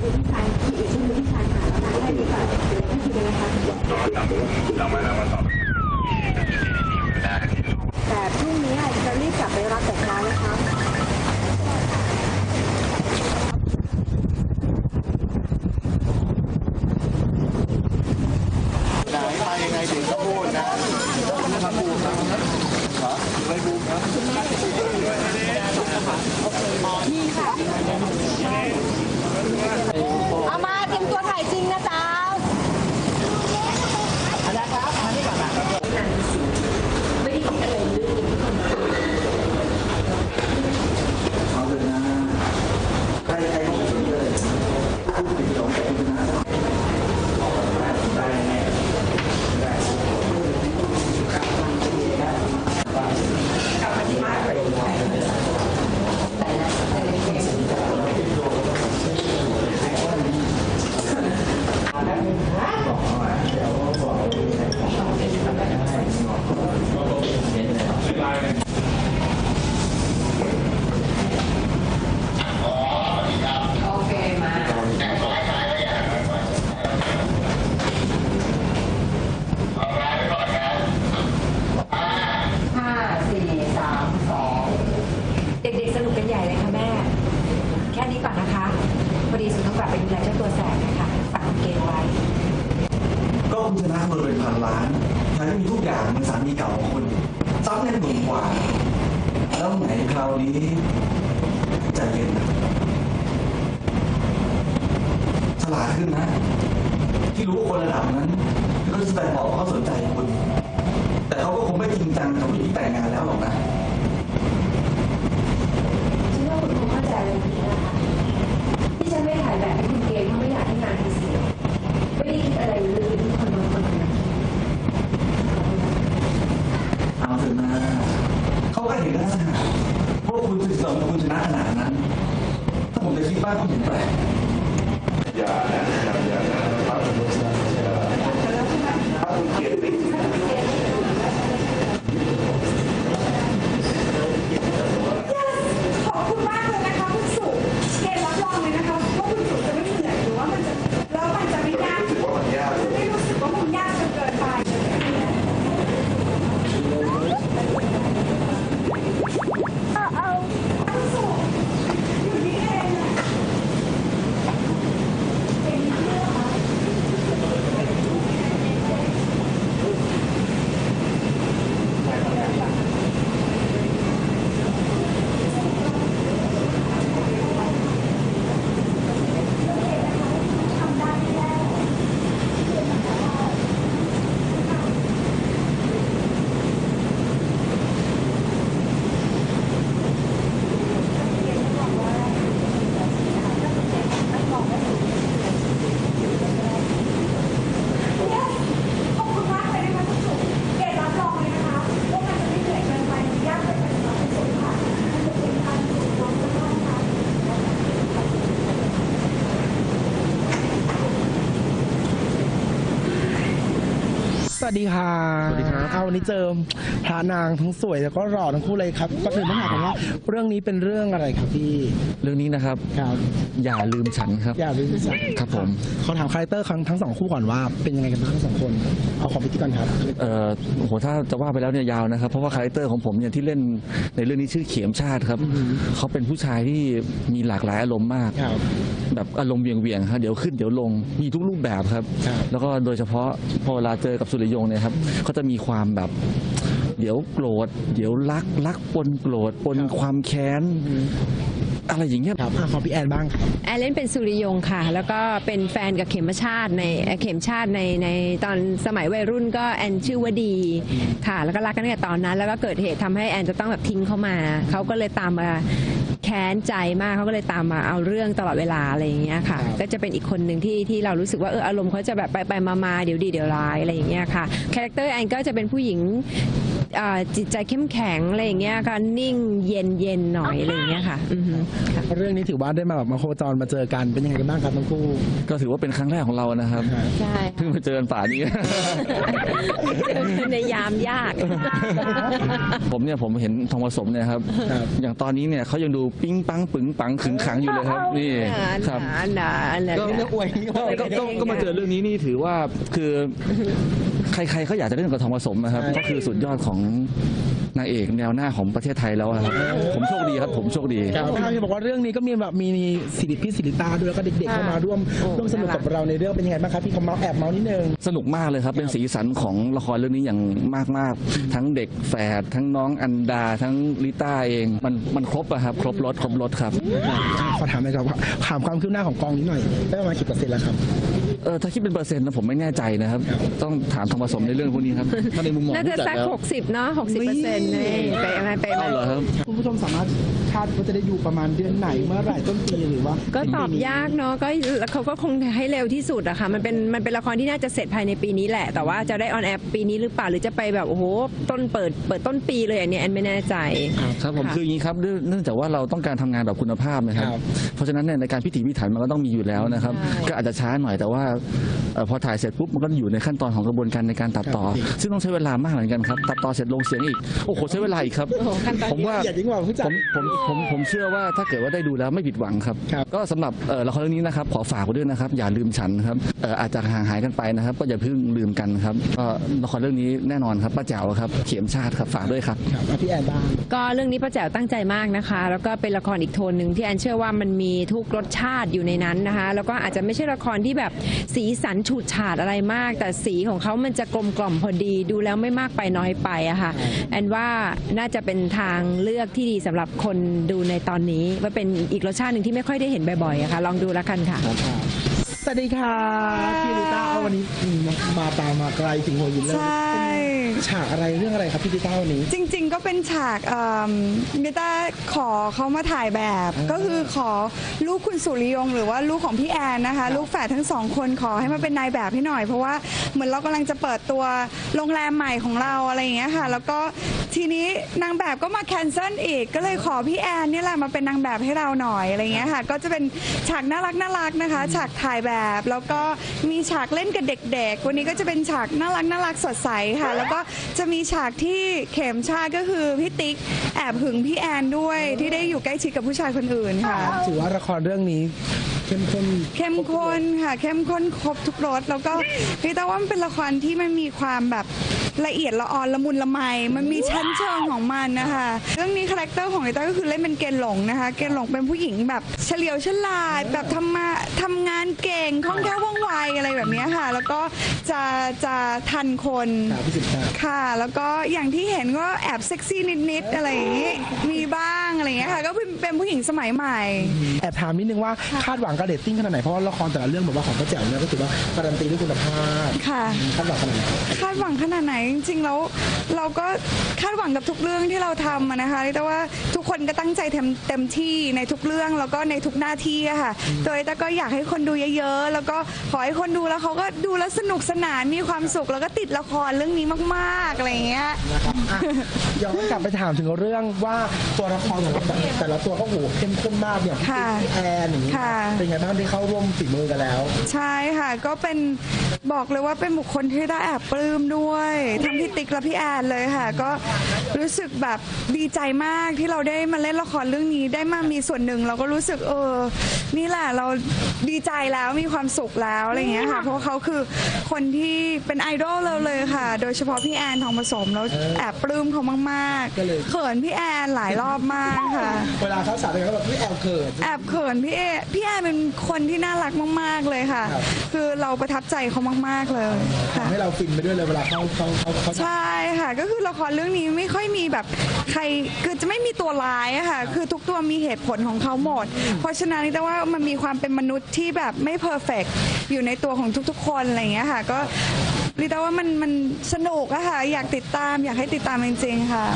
เป็นพี่ชายพี่อีกชื่อพี่ชายหาแล้วนะให้ดีกว่าให้ดีเลยนะคะแต่พรุ่งนี้จะรีบกลับไปรับแต่เช้านะคะไหนยังไงถึงก็พูดนะนะครับบูมนะเหรอไม่บูมนะ rising na tayo. ล้านแถมยังมีทุกอย่างเหมือนสามีเก่าของคุณซับเงินหมื่นกว่า แล้วไหนคราวนี้ใจเย็นนะฉลาดขึ้นนะ ที่รู้ว่าคนระดับนั้นก็จะแสดงออกว่าเขาสนใจคุณ แต่เขาก็คงไม่จริงจังกับผู้หญิงที่แต่งงานแล้วหรอกนะ ฉันว่าคุณคงเข้าใจอะไรผิดนะคะที่ฉันไม่ถ่ายแบบให้คุณเกณฑ์เพราะไม่อยากให้งานคุณเสียไม่ได้คิดอะไรลึกๆที่คนบางคนทำ เอาเถอะนะเขาก็เห็นแล้วนะพวกคุณสนิทสนมกับคุณชนะขนาดนั้น ถ้าผมจะคิดบ้างก็เห็นแปลกอย่านะอย่าอย่าอย่าถ้าคุณเกลียดติด ขอบคุณมากเลยนะคะคุณสุเกณฑ์รับรองเลยนะคะว่าคุณสุจะไม่เหนื่อยหรือว่ามันจะแล้วมันจะไม่ยาก รู้สึกว่ามันยาก ไม่รู้สึกว่ามันยากจนเกินไปเอาเอาคุณสุอยู่นี่เองอะเก่งมากเลยค่ะ ขอบคุณมากเลยนะคะคุณสุเกดรับรองเลยนะคะว่ามันจะไม่เหนื่อยเกินไปหรือยากเกินไปสำหรับคุณสุค่ะมันจะเป็นการฝึกฝนแล้วก็การ ส วัสดีค่ะสวัสดีครับเอาวันนี้เจอพระนางทั้งสวยแล้วก็หล่อทั้งคู่เลยครับก็ถึงต้องถามกันว่าเรื่องนี้เป็นเรื่องอะไรครับพี่เรื่องนี้นะครับ ครับอย่าลืมฉันครับ อย่าลืมสักครับผมเขาถามคาแรคเตอร์ทั้งทั้งสองคู่ก่อนว่าเป็นยังไงกันบ้างทั้งสองคนเอาของพี่ก่อนครับ เอ่อโอ้โหถ้าจะว่าไปแล้วเนี่ยยาวนะครับ เพราะว่าคาแรคเตอร์ของผมเนี่ยที่เล่นในเรื่องนี้ชื่อเขียมชาติครับเขาเป็นผู้ชายที่มีหลากหลายอารมณ์มาก ครับแบบอารมณ์เวียงเวียงๆครับเดี๋ยวขึ้นเดี๋ยวลงมีทุกรูปแบบครับครับ แล้วก็โดยเฉพาะพอเวลาเจอกับสุริยงเนี่ยครับเขาจะมีความแบบ เดี๋ยวโกรธ เดี๋ยวรักรักปนโกรธปนความแค้นอะไรอย่างเงี้ยครับอะของพี่แอนบ้างครับแอนเล่นเป็นสุริยงค์ค่ะ แล้วก็เป็นแฟนกับเข็มชาติในเอ่อเข็มชาติในในตอนสมัยวัยรุ่นก็แอนชื่อว่าดีค่ะ แล้วก็รักกันตั้งแต่ตอนนั้น แล้วก็เกิดเหตุทำให้แอนจะต้องแบบทิ้งเขามาเขาก็เลยตามมาแค้นใจมากเขาก็เลยตามมาเอาเรื่องตลอดเวลาอะไรอย่างเงี้ยค่ะครับก็จะเป็นอีกคนหนึ่งที่ที่เรารู้สึกว่าเอออารมณ์เขาจะแบบไปไปมามาเดี๋ยวดีเดี๋ยวร้ายอะไรอย่างเงี้ยค่ะคาแรคเตอร์แอนก็จะเป็นผู้หญิง อ่าจิตใจเข้มแข็งอะไรอย่างเงี้ยค่ะนิ่งเย็นเย็นๆหน่อยอะไรอย่างเงี้ยค่ะอือฮึค่ะ เรื่องนี้ถือว่าได้มาแบบมาโคจรมาเจอกันเป็นยังไงกันบ้างครับทั้งคู่ก็ถือว่าเป็นครั้งแรกของเรานะครับ ใช่เพิ่งมาเจอกันป่านี้ ในยามยาก ผมเนี่ยผมเห็นทองผสมเนี่ยครับ ครับ อย่างตอนนี้เนี่ยเขายังดูปิ้งปังปึงปังขึงขังอยู่เลยครับนี่ครับหนาหนาก็เรื่องอวยนี่ก็ก็ก็ก็มาเจอเรื่องนี้นี่ถือว่าคือ ใครๆเขาอยากจะเล่นกับทองผสมนะครับ ก็คือสุดยอดของนางเอกแนวหน้าของประเทศไทยแล้วอะครับ ผมโชคดีครับผมโชคดีครับพี่บอกว่าเรื่องนี้ก็มีแบบมีศิริพี่ศิริตาด้วยแล้วก็เด็กๆเข้ามาร่วมร่วมสนุกกับเราในเรื่องเป็นยังไงบ้างครับพี่คำเมาส์แอบเมาส์นิดนึง สนุกมากเลยครับ เป็นสีสันของละครเรื่องนี้อย่างมากๆ ทั้งเด็กแฝดทั้งน้องอันดา ทั้งลิต้าเองมันมันครบอะครับ ครบรถครบรถครับขอถามหน่อยครับว่าถามความคืบหน้าของกองนี้หน่อยได้ประมาณกี่เปอร์เซ็นต์แล้วครับ เออถ้าคิดเป็นเปอร์เซ็นต์นะผมไม่แน่ใจนะครับ ต้องถามทองผสมในเรื่องพวกนี้ครับ ถ้าในมุมมองน่าจะผู้จัดสักแล้วหกสิบเนาะหกสิบเปอร์เซ็นต์ไปไหมไปไหมเอาเหรอครับ คุณผู้ชมสามารถคาดว่าจะได้ดูประมาณเดือนไหนเมื่อไหร่ต้นปีหรือว่าก็ตอบยากเนาะก็เขาก็คงให้เร็วที่สุดอะค่ะมันเป็นมันเป็นละครที่น่าจะเสร็จภายในปีนี้แหละ แต่ว่าจะได้ออนแอร์ปีนี้หรือเปล่าหรือจะไปแบบโอ้โหต้นเปิดเปิดต้นปีเลยอันเนี้ยแอนไม่แน่ใจ ครับผมค่ะ คืออย่างนี้ครับเนื่องเนื่องจากว่าเราต้องการทำงานแบบคุณภาพนะครับครับเพราะฉะนั้นเนี่ยในการพิถีพิถันมันก็ต้องมีอยู่แล้วนะครับ ก็อาจจะช้าหน่อยแต่ว่าเอ่อพอถ่ายเสร็จปุ๊บมันก็อยู่ในขั้นตอนของกระบวนการในการตัดต่อ ซึ่งต้องใช้เวลามากเหมือนกันครับ ตัดต่อเสร็จลงเสียงอีก โอ้โหใช้เวลาอีกครับโอ้โหขั้นตอนผมว่าละเอียดยิ่งกว่าผู้จัผดมผมผมผมเชื่อว่าถ้าเกิดว่าได้ดูแล้วไม่ผิดหวังครับครับก็สำหรับเอ่อละครเรื่องนี้นะครับขอฝากไว้ด้วยนะครับ อย่าลืมฉันครับเอ่ออาจจะห่างหายกันไปนะครับ ก็อย่าเพิ่งลืมกันครับก็ละครเรื่องนี้แน่นอนครับป้าแจ๋วครับเขียมชาติครับฝากด้วยครับครับเอาพี่แอนบ้างก็เรื่องนี้ป้าแจ๋วตั้งใจมากนะคะ แล้วก็เป็นละครอีกโทนหนึ่งที่แอนเชื่อว่ามันมีทุกรสชาติอยู่ในนั้นนะคะ แล้วก็อาจจะไม่ใช่ละครที่แบบสีสันฉูดฉาดอะไรมาก แต่สีของเขามันจะกลมกล่อมพอดีดูแล้วไม่มากไปน้อยไปอะค่ะแอนว่าน่าจะเป็นทางเลือกที่ดีสำหรับคนดูในตอนนี้ว่าเป็นอีกรสชาติหนึ่งที่ไม่ค่อยได้เห็นบ่อยๆอะค่ะลองดูแล้วกันค่ะสวัสดีค่ะพี่ลิต้าวันนี้มาตามมาไกลถึงหัวหินเลยใช่ ฉากอะไรเรื่องอะไรครับพี่ลิต้าวันนี้ จริง ๆ ก็เป็นฉากเอิ่มนิต้าขอเขามาถ่ายแบบ ก็คือขอลูกคุณสุริยง หรือว่าลูกของพี่แอนนะคะ ลูกแฝดทั้งสองคนขอให้มาเป็นนายแบบให้หน่อย เพราะว่าเหมือนเรากำลังจะเปิดตัวโรงแรมใหม่ของเราอะไรอย่างเงี้ยค่ะ แล้วก็ทีนี้นางแบบก็มาแคนเซิลอีก ก็เลยขอพี่แอนนี่แหละมาเป็นนางแบบให้เราหน่อยอะไรอย่างเงี้ยค่ะ ก็จะเป็นฉากน่ารักน่ารักนะคะ ฉากถ่ายแบบแล้วก็มีฉากเล่นกับเด็ก ๆ วันนี้ก็จะเป็นฉากน่ารักน่ารักสดใสค่ะ แล้วก็จะมีฉากที่เข็มชาติก็คือพี่ติ๊กแอบหึงพี่แอนด้วยที่ได้อยู่ใกล้ชิดกับผู้ชายคนอื่นค่ะ ถือว่าละครเรื่องนี้เข้มข้นเข้มข้นค่ะ เข้มข้นครบทุกรสแล้วก็พี่ตาว่ามันเป็นละครที่มันมีความแบบ ละเอียดละออนละมุนละไม มันมีชั้นเชิงของมันนะคะ เรื่องนี้คาแรคเตอร์ของลิต้าก็คือเล่นเป็นเกณฑ์หลงนะคะ เกณฑ์หลงเป็นผู้หญิงแบบเฉลียวฉลาดแบบทำมาทำงานเก่งคล่องแคล่วว่องไวอะไรแบบเนี้ยค่ะ แล้วก็จะจะทันคนครับพี่สิทธิ์ครับค่ะ แล้วก็อย่างที่เห็นก็แอบเซ็กซี่นิดๆอะไรอย่างงี้มีบ้างอะไรอย่างเงี้ยค่ะก็เป็นเป็นผู้หญิงสมัยใหม่ แอบถามนิดนึงว่าคาดหวังกับเรตติ้งขนาดไหนเพราะว่าละครแต่ละเรื่องแบบว่าของพระแจ๋วเนี่ยก็ถือว่าการันตีด้วยคุณภาพค่ะคาดหวังขนาดไหนคาดหวังขนาดไหนจริงๆแล้วเราก็คาดหวังกับทุกเรื่องที่เราทำนะคะแต่ว่าทุกคนก็ตั้งใจเต็มเต็มที่ในทุกเรื่องแล้วก็ในทุกหน้าที่อะค่ะโดยแต่ก็อยากให้คนดูเยอะๆ แล้วก็ขอให้คนดูแล้วเขาก็ดูแล้วสนุกสนานมีความสุขแล้วก็ติดละครเรื่องนี้มากๆอะไรอย่างเงี้ย อะย้อนกลับไปถามถึงเรื่องว่าตัวละครแต่ละแต่ละตัวก็โหเข้มข้นมากอย่างพี่ค่ะแอนอย่างนี้ค่ะ เป็นไงบ้างที่เข้าร่วมฝีมือกันแล้ว ใช่ค่ะ ก็เป็นบอกเลยว่าเป็นบุคคลที่ได้แอบปลื้มด้วยทั้งพี่ติ๊กและพี่แอนเลยค่ะ ก็รู้สึกแบบดีใจมากที่เราได้มาเล่นละครเรื่องนี้ได้มามีส่วนหนึ่ง เราก็รู้สึกเออ นี่แหละเราดีใจแล้วมีความสุขแล้วอะไรอย่างเงี้ยค่ะ เพราะว่าเขาคือคนที่เป็นไอดอลเราเลยค่ะ โดยเฉพาะพี่แอนทองผสมแล้วแอบปลื้มเขามากก็เลย ๆเขินพี่แอนหลายรอบมากค่ะ เวลาเขาสาวเป็นเขาแบบพี่แอลเกิด แอบเขินพี่เอพี่แอนเป็นคนที่น่ารักมาก ๆเลยค่ะ ครับ คือเราประทับใจเขามาก ๆเลยค่ะ ทำให้เราฟินไปด้วยเลยเวลาเขาเขาเขาเขาใช่ค่ะ ก็คือละครเรื่องนี้ไม่ค่อยมีแบบใครคือจะไม่มีตัวร้ายอะค่ะ คือทุกตัวมีเหตุผลของเขาหมด เพราะฉะนั้นแต่ว่ามันมีความเป็นมนุษย์ที่แบบไม่เพอร์เฟกอยู่ในตัวของทุกๆ คนอะไรอย่างเงี้ยค่ะ ก็ ลิต้าว่ามันมันสนุกอะค่ะ อยากติดตามอยากให้ติดตามจริงๆค่ะ